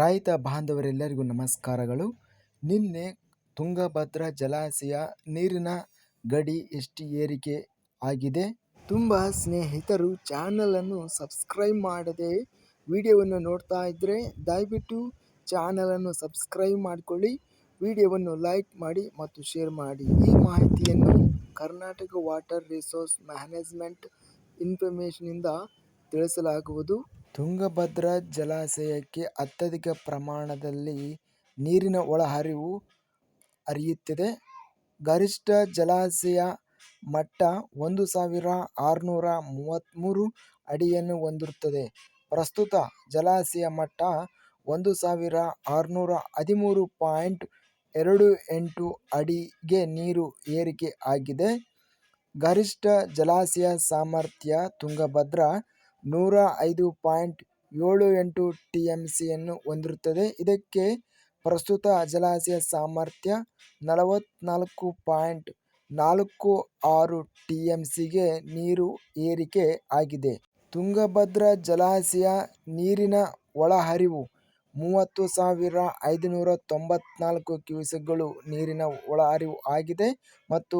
ರೈತ ಬಾಂಧವರೆಲ್ಲರಿಗೂ ನಮಸ್ಕಾರಗಳು. ನಿನ್ನೆ ತುಂಗಭದ್ರಾ ಜಲಾಶಯ ನೀರಿನ ಗಡಿ ಎಷ್ಟು ಏರಿಕೆ ಆಗಿದೆ. ತುಂಬ ಸ್ನೇಹಿತರು ಚಾನಲನ್ನು ಸಬ್ಸ್ಕ್ರೈಬ್ ಮಾಡದೆ ವಿಡಿಯೋವನ್ನು ನೋಡ್ತಾ ಇದ್ದರೆ ದಯವಿಟ್ಟು ಚಾನಲನ್ನು ಸಬ್ಸ್ಕ್ರೈಬ್ ಮಾಡಿಕೊಳ್ಳಿ. ವಿಡಿಯೋವನ್ನು ಲೈಕ್ ಮಾಡಿ ಮತ್ತು ಶೇರ್ ಮಾಡಿ. ಈ ಮಾಹಿತಿಯನ್ನು ಕರ್ನಾಟಕ ವಾಟರ್ ರಿಸೋರ್ಸ್ ಮ್ಯಾನೇಜ್ಮೆಂಟ್ ಇನ್ಫಾರ್ಮೇಷನಿಂದ ತಿಳಿಸಲಾಗುವುದು. ತುಂಗಭದ್ರಾ ಜಲಾಶಯಕ್ಕೆ ಅತ್ಯಧಿಕ ಪ್ರಮಾಣದಲ್ಲಿ ನೀರಿನ ಒಳಹರಿವು ಹರಿಯುತ್ತಿದೆ. ಗರಿಷ್ಠ ಜಲಾಶಯ ಮಟ್ಟ ಒಂದು ಸಾವಿರ ಆರುನೂರ ಮೂವತ್ತ್ಮೂರು ಅಡಿಯನ್ನು ಹೊಂದಿರುತ್ತದೆ. ಪ್ರಸ್ತುತ ಜಲಾಶಯ ಮಟ್ಟ ಒಂದು ಸಾವಿರ ಆರುನೂರ ಹದಿಮೂರು ಪಾಯಿಂಟ್ ಎರಡು ಎಂಟು ಅಡಿಗೆ ನೀರು ಏರಿಕೆ ಆಗಿದೆ. ಗರಿಷ್ಠ ಜಲಾಶಯ ಸಾಮರ್ಥ್ಯ ತುಂಗಭದ್ರಾ ನೂರ ಐದು ಪಾಯಿಂಟ್ ಏಳು ಎಂಟು ಟಿ ಎಂ ಸಿಯನ್ನು ಹೊಂದಿರುತ್ತದೆ. ಇದಕ್ಕೆ ಪ್ರಸ್ತುತ ಜಲಾಶಯ ಸಾಮರ್ಥ್ಯ ನಲವತ್ತ್ನಾಲ್ಕು ಪಾಯಿಂಟ್ ನಾಲ್ಕು ಆರು ಟಿ ಎಂ ಸಿಗೆ ನೀರು ಏರಿಕೆ ಆಗಿದೆ. ತುಂಗಭದ್ರಾ ಜಲಾಶಯ ನೀರಿನ ಒಳಹರಿವು ಮೂವತ್ತು ಸಾವಿರ ಐದುನೂರ ತೊಂಬತ್ನಾಲ್ಕು ಕ್ಯೂಸೆಕ್ಗಳು ನೀರಿನ ಒಳಹರಿವು ಆಗಿದೆ ಮತ್ತು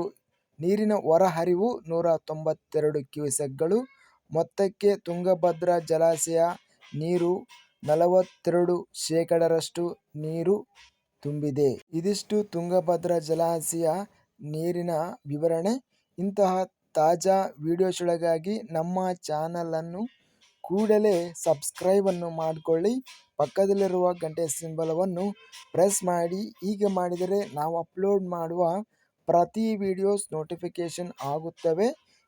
ನೀರಿನ ಹೊರಹರಿವು ನೂರ ತೊಂಬತ್ತೆರಡು ಕ್ಯೂಸೆಕ್ಗಳು ಮೊತ್ತಕ್ಕೆ ತುಂಗಭದ್ರಾ ಜಲಾಶಯ ನೀರು ನಲವತ್ತೆರಡು ಶೇಕಡರಷ್ಟು ನೀರು ತುಂಬಿದೆ. ಇದಿಷ್ಟು ತುಂಗಭದ್ರಾ ಜಲಾಶಯ ನೀರಿನ ವಿವರಣೆ. ಇಂತಹ ತಾಜಾ ವಿಡಿಯೋಸ್ಗಳಿಗಾಗಿ ನಮ್ಮ ಚಾನಲನ್ನು ಕೂಡಲೇ ಸಬ್ಸ್ಕ್ರೈಬನ್ನು ಮಾಡಿಕೊಳ್ಳಿ. ಪಕ್ಕದಲ್ಲಿರುವ ಗಂಟೆ ಸಿಂಬಲವನ್ನು ಪ್ರೆಸ್ ಮಾಡಿ. ಹೀಗೆ ಮಾಡಿದರೆ ನಾವು ಅಪ್ಲೋಡ್ ಮಾಡುವ ಪ್ರತಿ ವಿಡಿಯೋಸ್ ನೋಟಿಫಿಕೇಷನ್ ಆಗುತ್ತವೆ.